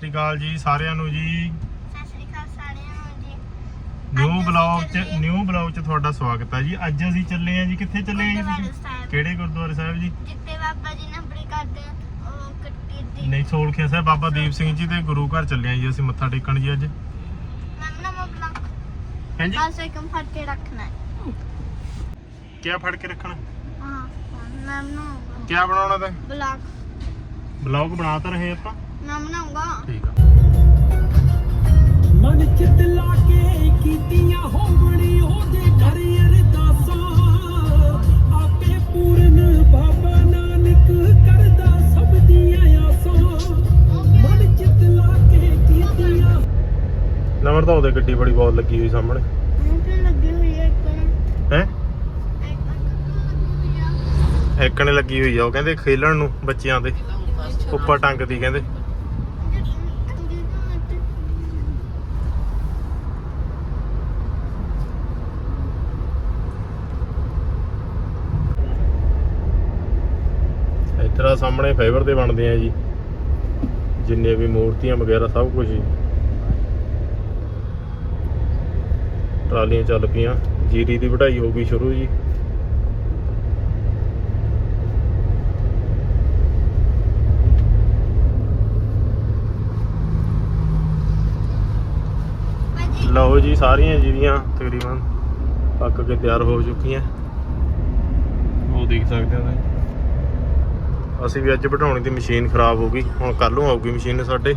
ਸ੍ਰੀ ਅਕਾਲ ਜੀ ਸਾਰਿਆਂ ਨੂੰ ਜੀ। ਸਤਿ ਸ਼੍ਰੀ ਅਕਾਲ ਸਾਰਿਆਂ ਨੂੰ ਜੀ। ਨਿਊ ਬਲੌਗ ਚ। ਨਿਊ ਬਲੌਗ ਚ ਤੁਹਾਡਾ ਸਵਾਗਤ ਹੈ ਜੀ। ਅੱਜ ਅਸੀਂ ਚੱਲੇ ਆ ਜੀ ਕਿੱਥੇ ਚੱਲੇ ਆ ਜੀ ਗੁਰਦੁਆਰਾ ਤੁਸੀਂ? ਸਾਹਿਬ। ਕਿਹੜੇ ਗੁਰਦੁਆਰੇ ਸਾਹਿਬ ਜੀ? ਜਿੱਤੇ ਬਾਬਾ ਜੀ ਨੇ ਆਪਣੀ ਕਰਦੇ ਉਹ ਕੱਟੀ ਦੀ ਨਹੀਂ ਸੋਲਖਿਆ ਸਾਹਿਬ ਬਾਬਾ ਦੀਪ ਸਿੰਘ ਜੀ ਦੇ ਗੁਰੂ ਘਰ ਚੱਲੇ ਆ ਜੀ ਅਸੀਂ ਮੱਥਾ ਟੇਕਣ ਜੀ ਅੱਜ। ਮੈਂ ਨਾ ਮੋਬਲਾ ਹਾਂਜੀ? ਬਸ ਇੱਕ ਫੜ ਕੇ ਰੱਖਣਾ ਹੈ। ਕੀ ਫੜ ਕੇ ਰੱਖਣਾ? ਹਾਂ ਮੈਂ ਬਣਾਉਂਗਾ ਕੀ ਬਣਾਉਣਾ ਤਾਂ? ਬਲਾਕ ਬਲੌਗ ਬਣਾ ਤਾਂ ਰਹੇ ਆਪਾਂ? ਮੈਂ ਬਣਾਉਂਗਾ। ਠੀਕ ਆ। ਮਨ ਚਿਤ ਲਾ ਕੇ ਕੀਤੀਆਂ ਹੋਵਣੀ ਉਹਦੇ ਘਰ ਅਰਦਾਸਾਂ। ਆਪੇ ਪੂਰਨ ਬਾਬਾ ਨਾਨਕ ਕਰਦਾ ਸਭ ਦੀਆਂ ਆਸਾਂ। ਮਨ ਚਿਤ ਲਾ ਕੇ ਕੀਤੀਆਂ ਨੰਬਰ ਤਾਂ ਉਹਦੇ ਗੱਡੀ ਬੜੀ ਬਹੁਤ ਲੱਗੀ ਹੋਈ ਸਾਹਮਣੇ। ਮੈਨੂੰ ਤੇ ਲੱਗੀ ਹੋਈ ਹੈ ਇੱਕ ਨਾ ਹੈ? ਇੱਕ ਲੱਗੀ ਹੋਈ ਆ? ਐਕਣੇ ਲੱਗੀ ਹੋਈ ਆ ਉਹ ਕਹਿੰਦੇ ਖੇਲਣ ਨੂੰ ਬੱਚਿਆਂ ਦੇ। ਉੱਪਰ ਟੰਗਦੀ ਕਹਿੰਦੇ। ਇੱਧਰ ਸਾਹਮਣੇ ਫਾਈਬਰ ਦੇ ਬਣਦੇ ਆ ਜੀ। ਜਿੰਨੇ ਵੀ ਮੂਰਤੀਆਂ ਵਗੈਰਾ ਸਭ ਕੁਝ ਹੀ ਟਰਾਲੀਆਂ ਚੱਲ ਪਈਆਂ। ਜੀਰੀ ਦੀ ਵਢਾਈ ਹੋ ਗਈ ਸ਼ੁਰੂ ਜੀ। ਲਓ ਜੀ, ਸਾਰੀਆਂ ਜੀਰੀਆਂ ਤਕਰੀਬਨ ਪੱਕ ਕੇ ਤਿਆਰ ਹੋ ਚੁੱਕੀਆਂ। ਉਹ ਦੇਖ ਸਕਦੇ ਹੋ ਤੁਸੀਂ। ਅਸੀਂ ਵੀ ਅੱਜ ਬਿਠਾਉਣੀ ਦੀ ਮਸ਼ੀਨ ਖਰਾਬ ਹੋ ਗਈ। ਹੁਣ ਕੱਲ ਨੂੰ ਆਊਗੀ ਮਸ਼ੀਨ ਸਾਡੇ।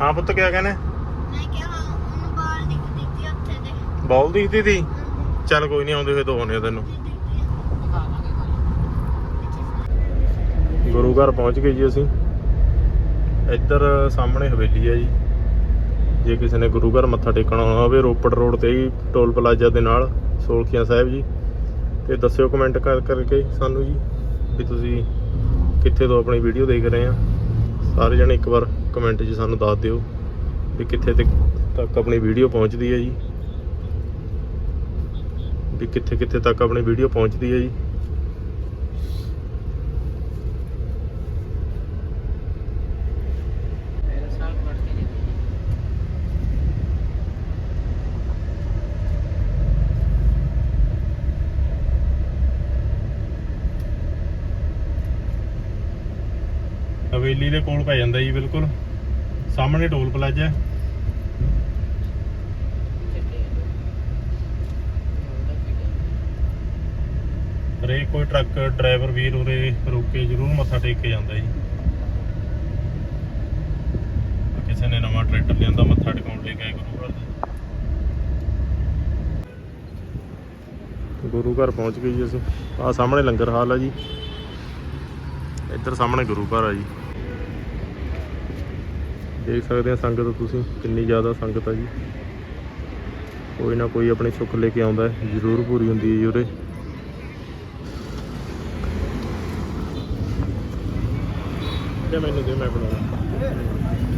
ਹਾਂ ਪੁੱਤ ਕਿਆ ਕਹਿੰਦੇ ਮੈਂ ਕਿਹਾ ਉਹਨੂੰ ਬਾਲ ਦਿਖਦੀ ਸੀ ਉੱਥੇ ਦੇ ਬੌਲ ਦਿਖਦੀ ਤੀ? ਚੱਲ ਕੋਈ ਨਹੀਂ ਆਉਂਦੇ ਹੋਏ ਦੋਨੇ ਤੈਨੂੰ। ਗੁਰੂ ਘਰ ਪਹੁੰਚ ਗਏ ਜੀ ਅਸੀਂ। ਇੱਧਰ ਸਾਹਮਣੇ ਹਵੇਲੀ ਆ ਜੀ। ਜੇ ਕਿਸੇ ਨੇ ਗੁਰੂ ਘਰ ਮੱਥਾ ਟੇਕਣਾ ਹੋਵੇ ਰੋਪੜ ਰੋਡ ਤੇ ਹੀ ਟੋਲ ਪਲਾਜ਼ਾ ਦੇ ਨਾਲ ਸੋਲਖੀਆਂ ਸਾਹਿਬ ਜੀ। ਤੇ ਦੱਸਿਓ ਕਮੈਂਟ ਕਰ ਕਰਕੇ ਸਾਨੂੰ ਜੀ, ਵੀ ਤੁਸੀਂ ਕਿੱਥੇ ਤੋਂ ਆਪਣੀ ਵੀਡੀਓ ਦੇਖ ਰਹੇ ਆ। ਸਾਰੇ ਜਣੇ ਇੱਕ ਵਾਰ ਕਮੈਂਟ 'ਚ ਸਾਨੂੰ ਦੱਸ ਦਿਓ ਵੀ ਕਿੱਥੇ ਤੱਕ ਤੱਕ ਆਪਣੀ ਵੀਡੀਓ ਪਹੁੰਚਦੀ ਹੈ ਜੀ। ਵੀ ਕਿੱਥੇ ਕਿੱਥੇ ਤੱਕ ਆਪਣੀ ਵੀਡੀਓ ਪਹੁੰਚਦੀ ਹੈ ਜੀ। ਦਿੱਲੀ ਦੇ ਕੋਲ ਪੈ ਜਾਂਦਾ ਜੀ, ਬਿਲਕੁਲ। ਸਾਹਮਣੇ ਟੋਲ ਪਲਾਜ਼ਾ ਹੈ। ਹਰੇਕ ਕੋਈ ਟਰੱਕ ਡਰਾਈਵਰ ਵੀਰ ਉਰੇ ਰੁਕ ਕੇ ਜ਼ਰੂਰ ਮੱਥਾ ਟੇਕ ਕੇ ਜਾਂਦਾ ਜੀ। ਕਿਸੇ ਨੇ ਨਵਾਂ ਟਰੈਕਟਰ ਲਿਆਂਦਾ, ਮੱਥਾ ਟਿਕਾਉਣ ਲਈ ਗਏ ਗੁਰੂ ਘਰ ਦੇ। ਗੁਰੂ ਘਰ ਪਹੁੰਚ ਗਏ ਜੀ ਅਸੀਂ। ਆ ਸਾਹਮਣੇ ਲੰਗਰ ਹਾਲ ਆ ਜੀ। ਇੱਧਰ ਸਾਹਮਣੇ ਗੁਰੂ ਘਰ ਆ ਜੀ। ਦੇਖ ਸਕਦੇ ਆ ਸੰਗਤ ਤੁਸੀਂ, ਕਿੰਨੀ ਜ਼ਿਆਦਾ ਸੰਗਤ ਆ ਜੀ। ਕੋਈ ਨਾ ਕੋਈ ਆਪਣੀ ਸੁੱਖ ਲੈ ਕੇ ਆਉਂਦਾ ਹੈ, ਜ਼ਰੂਰ ਪੂਰੀ ਹੁੰਦੀ ਹੈ ਜੀ ਉਰੇ ਮੈਨੂੰ ਦੇ, ਮੈਂ ਬਣਾਉਣਾ।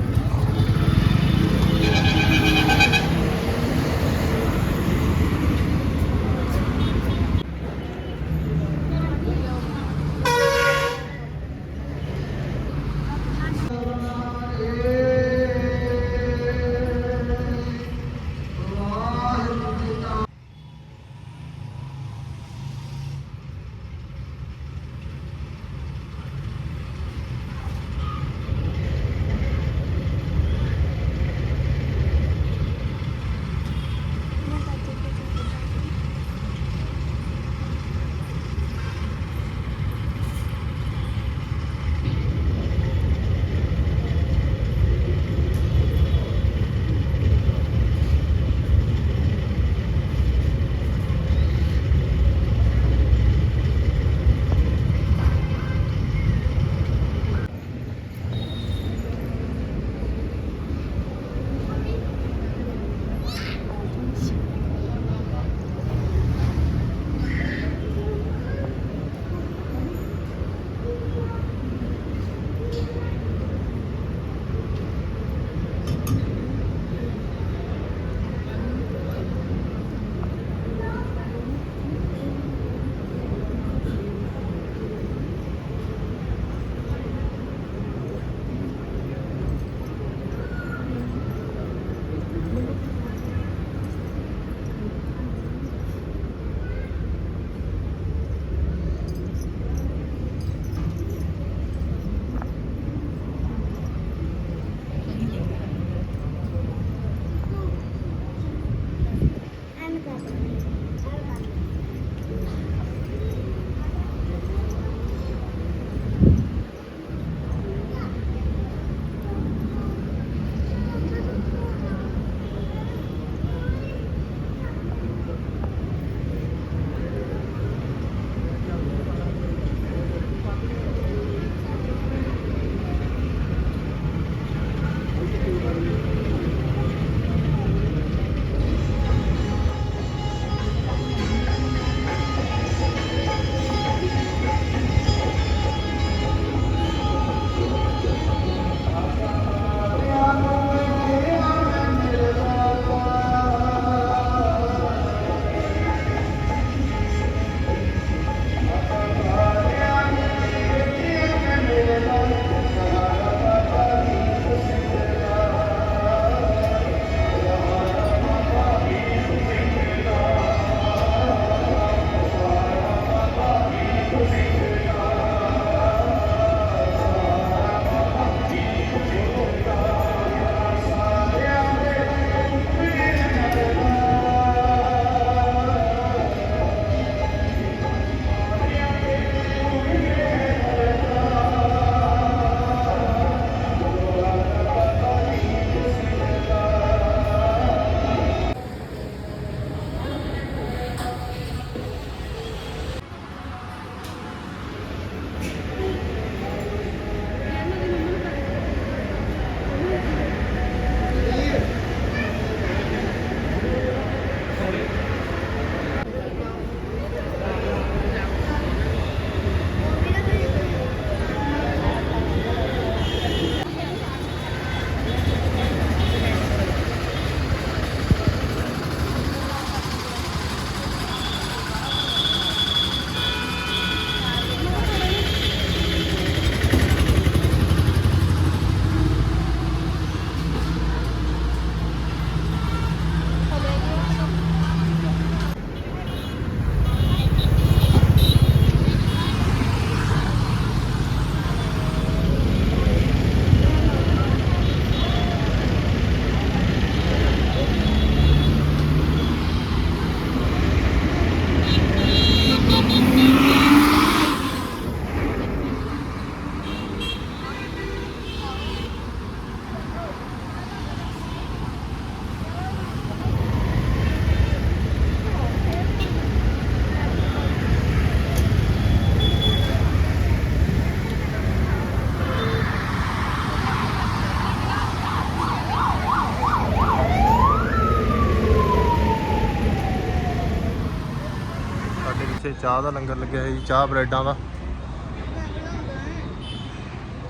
ਚਾਹ ਦਾ ਲੰਗਰ ਲੱਗਿਆ ਹੈ ਜੀ ਚਾਹ ਬ੍ਰੈਡਾਂ ਦਾ।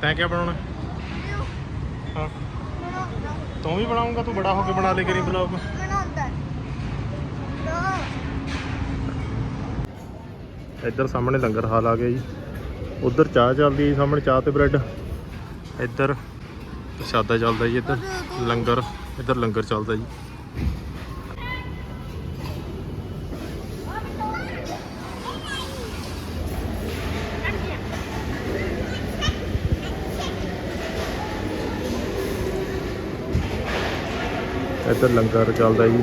ਤੈਂ ਕਿਆ ਬਣਾਉਣਾ? ਹਾਂ। ਤੂੰ ਵੀ ਬਣਾਉਂਗਾ ਤੂੰ ਬੜਾ ਹੋ ਕੇ ਬਣਾ ਲੈ ਕਰੀ ਬਲੌਗ। ਇੱਧਰ ਸਾਹਮਣੇ ਲੰਗਰ ਹਾਲ ਆ ਗਿਆ ਜੀ। ਉਧਰ ਚਾਹ ਚੱਲਦੀ ਹੈ ਜੀ, ਸਾਹਮਣੇ ਚਾਹ ਤੇ ਬ੍ਰੈਡ। ਇੱਧਰ ਪ੍ਰਸ਼ਾਦਾ ਚੱਲਦਾ ਜੀ ਇੱਧਰ ਲੰਗਰ। ਇੱਧਰ ਲੰਗਰ ਚੱਲਦਾ ਜੀ। ਇੱਧਰ ਲੰਗਰ ਚੱਲਦਾ ਜੀ।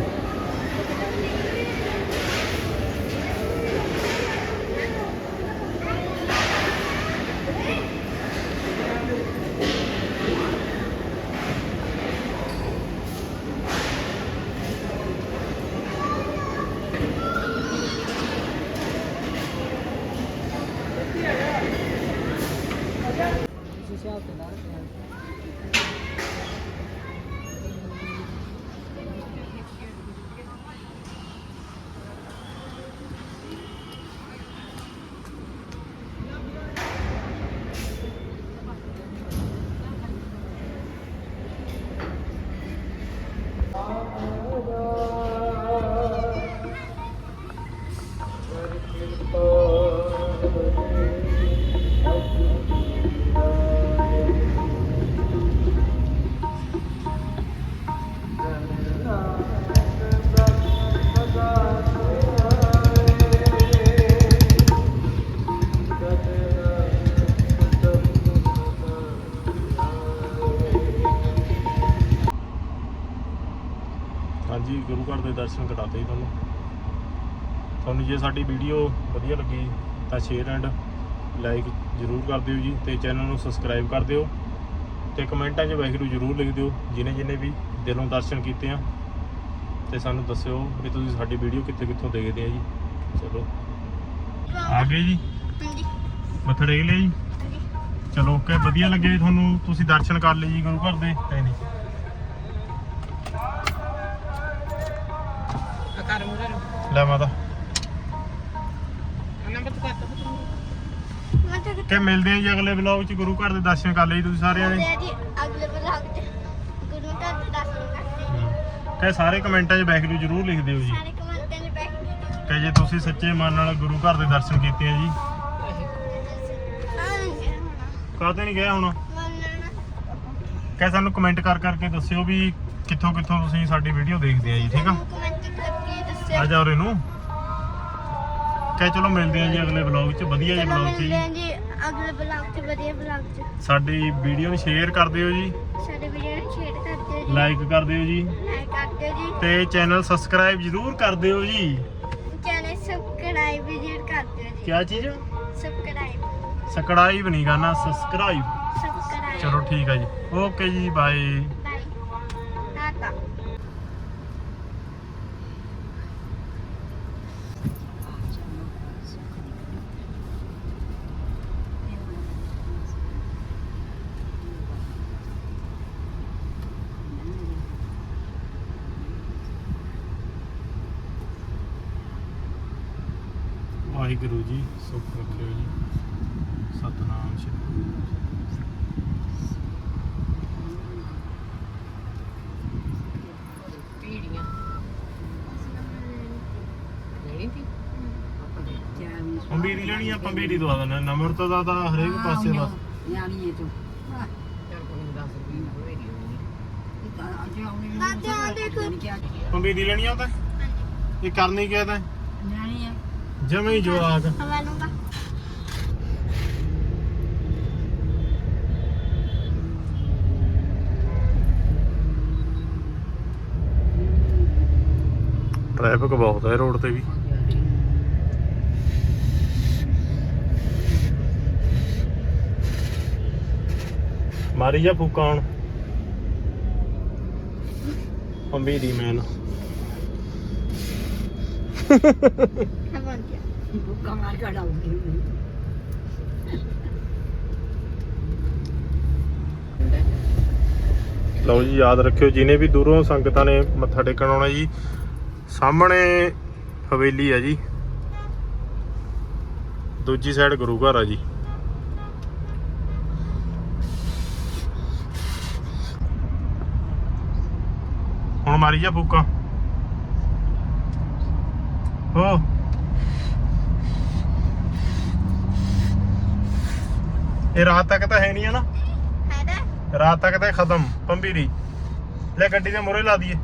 ਜੇ ਸਾਡੀ ਵੀਡੀਓ ਵਧੀਆ ਲੱਗੀ ਤਾਂ ਸ਼ੇਅਰ ਐਂਡ ਲਾਈਕ ਜਰੂਰ ਕਰ ਦਿਓ ਜੀ ਤੇ ਚੈਨਲ ਨੂੰ ਸਬਸਕ੍ਰਾਈਬ ਕਰ ਦਿਓ ਤੇ ਕਮੈਂਟਾਂ 'ਚ ਵਾਹਿਗੁਰੂ ਜਰੂਰ ਲਿਖ ਦਿਓ ਜਿਨੇ ਜਿਨੇ ਵੀ ਦਿਲੋਂ ਦਰਸ਼ਨ ਕੀਤੇ ਆ ਤੇ ਸਾਨੂੰ ਦੱਸਿਓ ਵੀ ਤੁਸੀਂ ਸਾਡੀ ਵੀਡੀਓ ਕਿੱਥੇ ਕਿੱਥੋਂ ਦੇਖਦੇ ਆ ਜੀ। ਚਲੋ। ਆ ਗਏ ਜੀ। ਮੱਥਾ ਟੇਕ ਲਿਆ ਜੀ। ਚਲੋ ਓਕੇ ਵਧੀਆ ਲੱਗੇ ਜੀ ਤੁਹਾਨੂੰ। ਤੁਸੀਂ ਦਰਸ਼ਨ ਕਰ ਲਏ ਜੀ ਗੁਰੂ ਘਰ ਦੇ। ਨਹੀਂ ਨਹੀਂ। ਲੈ ਮਾਤਾ। ਤਾਂ ਮਿਲਦੇ ਆ ਜੀ ਅਗਲੇ ਵਲੌਗ 'ਚ ਗੁਰੂ ਘਰ ਦੇ ਦਰਸ਼ਨ ਕਰ ਲਈ ਤੁਸੀਂ ਸਾਰਿਆਂ ਨੇ। ਜੀ ਅਗਲੇ ਬਲਾਗ ਤੇ ਗੁਰੂ ਘਰ ਦੇ ਦਰਸ਼ਨ ਕਰਦੇ ਕਿ ਸਾਰੇ ਕਮੈਂਟਾਂ 'ਚ ਵਾਹਿਗੁਰੂ ਜਰੂਰ ਲਿਖ ਦਿਓ ਜੀ। ਸਾਰੇ ਕਮੈਂਟਾਂ 'ਚ ਜੇ ਤੁਸੀਂ ਸੱਚੇ ਮਨ ਨਾਲ ਗੁਰੂ ਘਰ ਦੇ ਦਰਸ਼ਨ ਕੀਤੇ ਆ ਜੀ। ਕਾਹਤੇ ਨਹੀਂ ਗਿਆ ਹੁਣ? ਮੰਨਣਾ ਕਿ ਸਾਨੂੰ ਕਮੈਂਟ ਕਰ ਕਰਕੇ ਦੱਸਿਓ ਵੀ ਕਿੱਥੋਂ ਕਿੱਥੋਂ ਤੁਸੀਂ ਸਾਡੀ ਵੀਡੀਓ ਦੇਖਦੇ ਆ ਜੀ ਠੀਕ ਆ? ਕਮੈਂਟ ਕਰਕੇ ਆ ਜਾ ਉਰੇ ਨੂੰ ਕਿ ਚਲੋ ਮਿਲਦੇ ਆ ਜੀ ਅਗਲੇ ਵਲੌਗ 'ਚ ਵਧੀਆ ਜਿਹੇ ਵਲੌਗ 'ਚ ਜੀ। ਅਗਲੇ ਬਲਾਗ ਤੇ ਵਧੀਆ ਬਲਾਗ ਚ। ਸਾਡੀ ਵੀਡੀਓ ਨੂੰ ਸ਼ੇਅਰ ਕਰ ਦਿਓ ਜੀ। ਸਾਡੇ ਵੀਡੀਓ ਨੂੰ ਸ਼ੇਅਰ ਕਰ ਦਿਓ ਜੀ। ਲਾਈਕ ਕਰ ਦਿਓ ਜੀ। ਲਾਈਕ ਕਰ ਦਿਓ ਜੀ। ਤੇ ਚੈਨਲ ਸਬਸਕ੍ਰਾਈਬ ਜਰੂਰ ਕਰ ਦਿਓ ਜੀ। ਚੈਨਲ ਸਬਸਕ੍ਰਾਈਬ ਵੀ ਜ਼ਰੂਰ ਕਰ ਦਿਓ ਜੀ। ਕਿਆ ਚੀਜ਼? ਸਬਸਕ੍ਰਾਈਬ ਸਬਸਕ੍ਰਾਈਬ ਨਹੀਂ ਕਰਨਾ ਸਬਸਕ੍ਰਾਈਬ ਸਬਸਕ੍ਰਾਈਬ ਚਲੋ ਠੀਕ ਆ ਜੀ। ਓਕੇ ਜੀ ਬਾਏ ਵਾਹਿਗੁਰੂ ਜੀ ਸੁਖ ਰੱਖਿਓ ਜੀ। ਸਤਨਾਮ ਸ਼੍ਰੀ ਪੀੜੀਆਂ। ਲੈਣੀ ਤੀ ਪੰਬੀਰੀ ਲੈਣੀ ਆ ਪੰਬੀਰੀ ਦਵਾ ਦੇਣਾ ਨੰਬਰ ਦਾ ਤਾਂ ਹਰੇਕ ਪਾਸੇ ਬਸ। ਨਿਆਣੀ ਹੈ ਤੂੰ। ਚੱਲ ਕੋਈ ਨੀ, ਦਸ ਰੁਪਏ ਦੀ ਹੋਏਗੀ ਹੋਣੀ। ਦਾਦੇ ਆ। ਦੇਖੋ ਪੰਬੀਰੀ ਲੈਣੀ ਆ ਤਾਂ? ਇਹ ਕਰਨੀ ਕਿਆ ਤਾਂ? ਨਿਆਣੀ ਹੈ ਜਮੇ ਹੀ ਜਵਾਕ। ਹਵਾ ਲੂੰਗਾ ਟ੍ਰੈਫਿਕ ਬਹੁਤ ਹੈ ਰੋਡ ਤੇ ਵੀ। ਮਾਰੀ ਜਾ ਫੂਕਾ ਹੁਣ। ਪੰਬੀਰੀ ਮੈਨ ਹਵਾ ਗਿਆ ਲਓ ਜੀ, ਯਾਦ ਰੱਖਿਓ, ਜਿਹਨੇ ਵੀ ਦੂਰੋਂ ਸੰਗਤਾਂ ਨੇ ਮੱਥਾ ਟੇਕਣ ਆਉਣਾ ਜੀ, ਸਾਹਮਣੇ ਹਵੇਲੀ ਆ ਜੀ। ਦੂਜੀ ਸਾਈਡ ਗੁਰੂ ਘਰ ਆ ਜੀ। ਹੁਣ ਮਾਰੀ ਜਾ ਫੂਕਾਂ। ਹੋ। ਇਹ ਰਾਤ ਤੱਕ ਤਾਂ ਹੈ ਨਹੀਂ ਹੈ ਨਾ? ਹੈ ਤਾਂ। ਰਾਤ ਤੱਕ ਤਾਂ ਇਹ ਖਤਮ ਪੰਬੀਰੀ ਲੈ ਗੱਡੀ ਦੇ ਮੋਰੇ ਲਾ ਦਈਏ।